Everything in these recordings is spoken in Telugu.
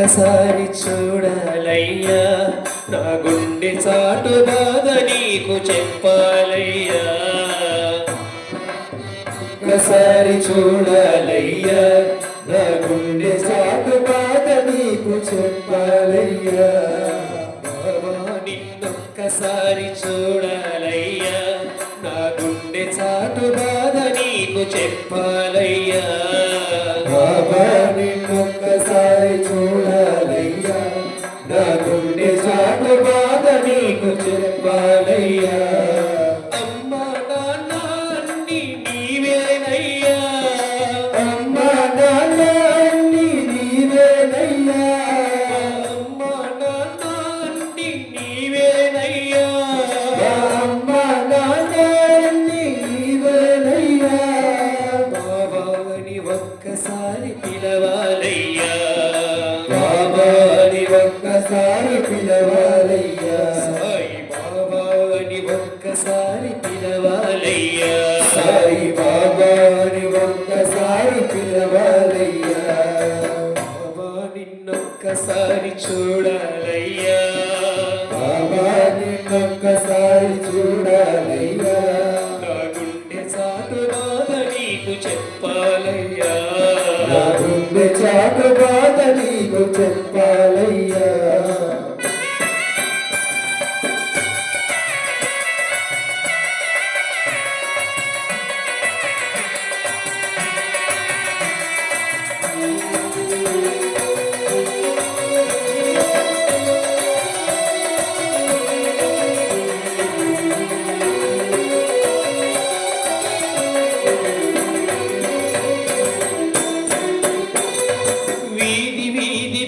ఒక్కసారి చూడాలయ్యా. నా గుండె చాటు బాధ నీకు చెప్పాలయ్యా. ఒక్కసారి చూడాలయ్యా. నా గుండె చాటు బాధ నీకు చెప్పాలయ్యా. బాబా నిన్నొక్కసారి చూడాలయ్యా. నా గుండె చాటు బాధ నీకు చెప్పాలయ్యా. బాబా నిన్నొక్కసారి పిలవాలయ్యా బాబా నిన్నొక్కసారి చూడాలయ్యా. బాబాని ఒక్కసారి చూడాలయ్యా. నా గుండె చాటు బాధ నీకు చెప్పాలయ్యా. నా గుండె చాటు బాధ నీకు చెప్పాలయ్యా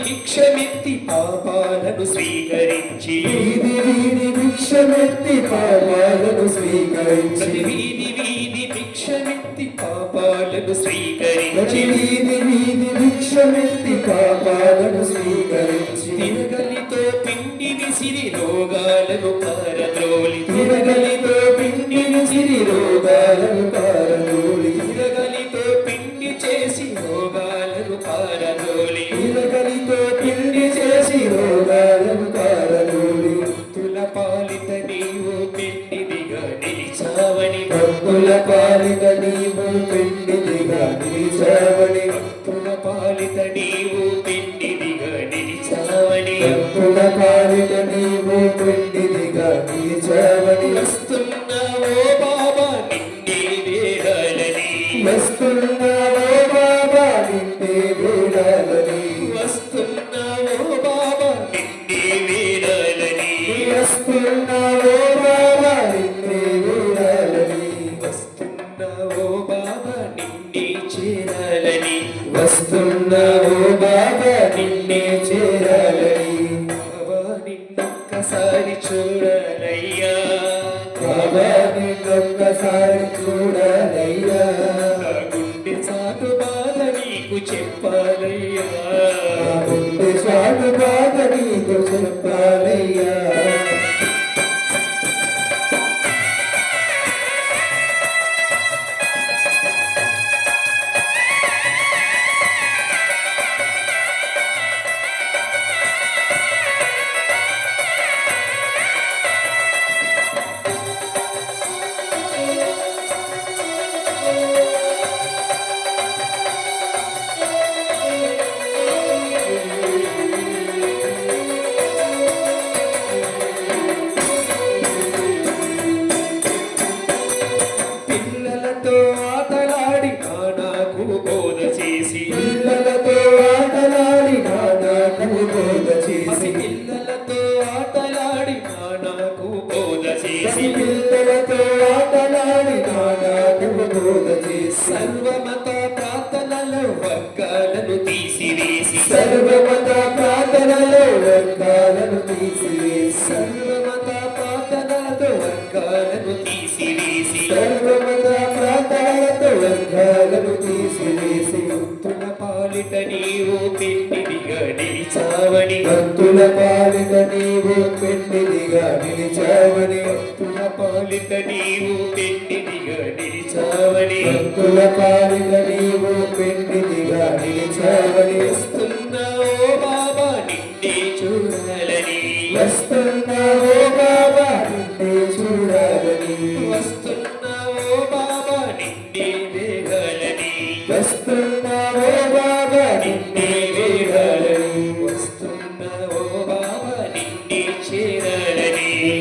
భిక్షమెత్తి పాపాలను స్వీకరించి. వీధి వీధి భిక్షమెత్తి పాపాలను స్వీకరించి. వీధి వీధి భిక్షమెత్తి ప్రతి స్వీకరించి. వీధి వీధి భిక్షమెత్తి పాపాలను స్వీకరించి. తిరగలితో పిండి విసిరి రోగాలను పారద్రోలి. తిరగలితో పిండి విసిరి రోగాలను నీకు వర్గాలను తీసివేసి సర్వమత ప్రార్థనలతో వర్గాలను తీసివేసి భక్తుల పాలిట నీవు పెన్నిదిగా నిలిచావని. భక్తుల పాలిట నీవు పెన్నిదిగా నిలిచావని. భక్తుల పాలిట నీవు పెన్నిదిగా నిలిచావని. భక్తుల పాలిట నీవు పెన్నిదిగా నిలిచావని.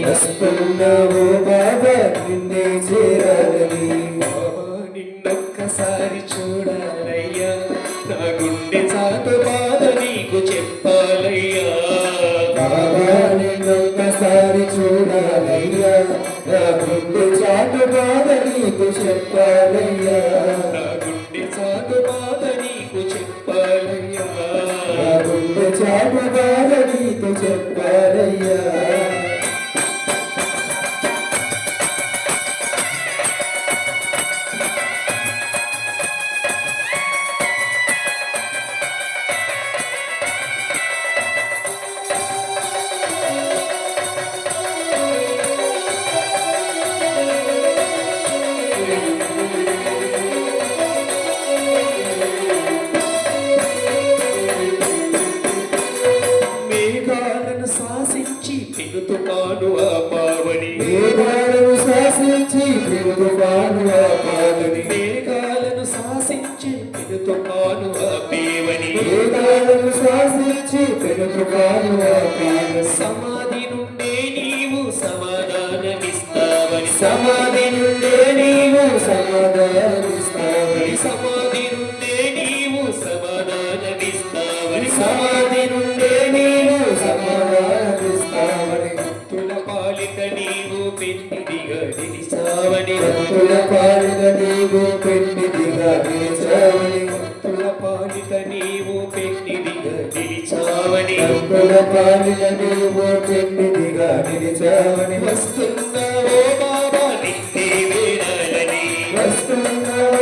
వస్తున్నావో బాబా నిన్నే చేరాలని నిన్నొక్కసారి చూడాలయ్యా. నా గుండె సాత బాధ నీకు చెప్పాలయ్యా బాబా నిన్నొక్కసారి చూడాలయ్యా నా గుండె చాటు బాధ నీకు చెప్పాలయ్యా. శాసించి దిగుతుపాను ఆ పావని మేఘాలను శాసించి దిగుతుపాను ఆ పావని మేఘాలను శాసించి దిగుతుపాను ఆ పేవని మేఘాలను శాసించి దిగుతుపాను ఆ పేవని సమ చేసావని భక్తుల పాలిత నీవు పెన్నిదిగా నిలిచావని భక్తుల పాలిత నీవు పెన్నిదిగా నిలిచావని భక్తుల పాలిత నీవు పెన్నిదిగా నిలిచావని వస్తున్నావో బాబా నిత్యవేళలని వస్తున్నావో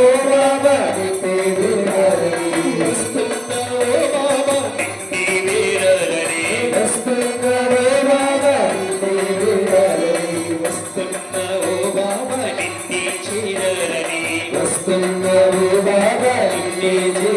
Amen.